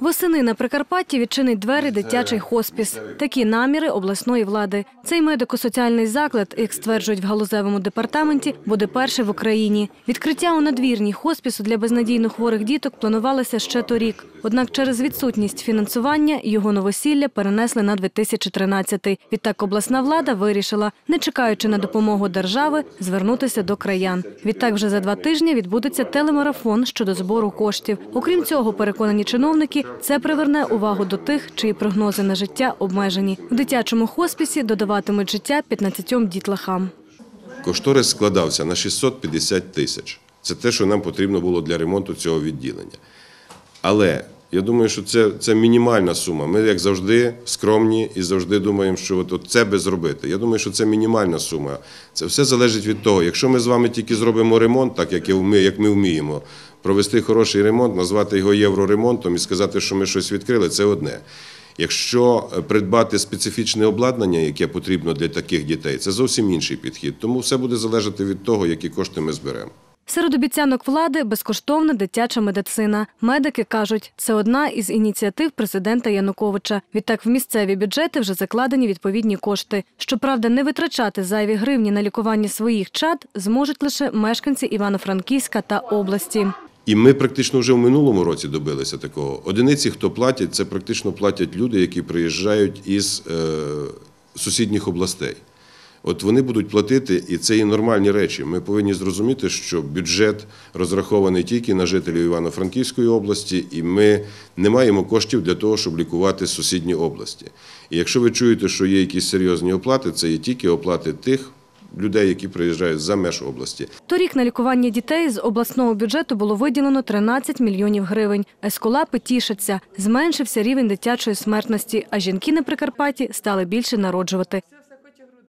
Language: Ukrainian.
Восени на Прикарпатті відчинить двері дитячий хоспіс. Такі наміри обласної влади. Цей медико-соціальний заклад, як стверджують в галузевому департаменті, буде перший в Україні. Відкриття у надвірній хоспісу для безнадійно хворих діток планувалося ще торік. Однак через відсутність фінансування його новосілля перенесли на 2013-й. Відтак обласна влада вирішила, не чекаючи на допомогу держави, звернутися до краян. Відтак вже за два тижні відбудеться телемарафон щодо збору коштів. Окрім цього, переконані чиновники, це приверне увагу до тих, чиї прогнози на життя обмежені. В дитячому хоспісі додаватимуть життя 15 дітлахам. Кошторис складався на 650 тисяч. Це те, що нам потрібно було для ремонту цього відділення. Але я думаю, що це, це мінімальна сума. Ми, як завжди, скромні і завжди думаємо, що от, от це би зробити. Я думаю, що це мінімальна сума. Це все залежить від того, якщо ми з вами тільки зробимо ремонт, так як, я вми- як ми вміємо, провести хороший ремонт, назвати його євроремонтом і сказати, що ми щось відкрили, це одне. Якщо е, придбати специфічне обладнання, яке потрібно для таких дітей, це зовсім інший підхід. Тому все буде залежати від того, які кошти ми зберемо. Серед обіцянок влади безкоштовна дитяча медицина. Медики кажуть, це одна із ініціатив президента Януковича. Відтак в місцеві бюджети вже закладені відповідні кошти. Щоправда, не витрачати зайві гривні на лікування своїх чад зможуть лише мешканці Івано-Франківська та області. І ми практично вже в минулому році добилися такого. Одиниці, хто платять, це практично платять люди, які приїжджають із е, сусідніх областей. От вони будуть платити, і це є нормальні речі. Ми повинні зрозуміти, що бюджет розрахований тільки на жителів Івано-Франківської області, і ми не маємо коштів для того, щоб лікувати сусідні області. І якщо ви чуєте, що є якісь серйозні оплати, це є тільки оплати тих людей, які приїжджають за меж області. Торік на лікування дітей з обласного бюджету було виділено 13 мільйонів гривень. Ескулапи тішаться. Зменшився рівень дитячої смертності, а жінки на Прикарпатті стали більше народжувати.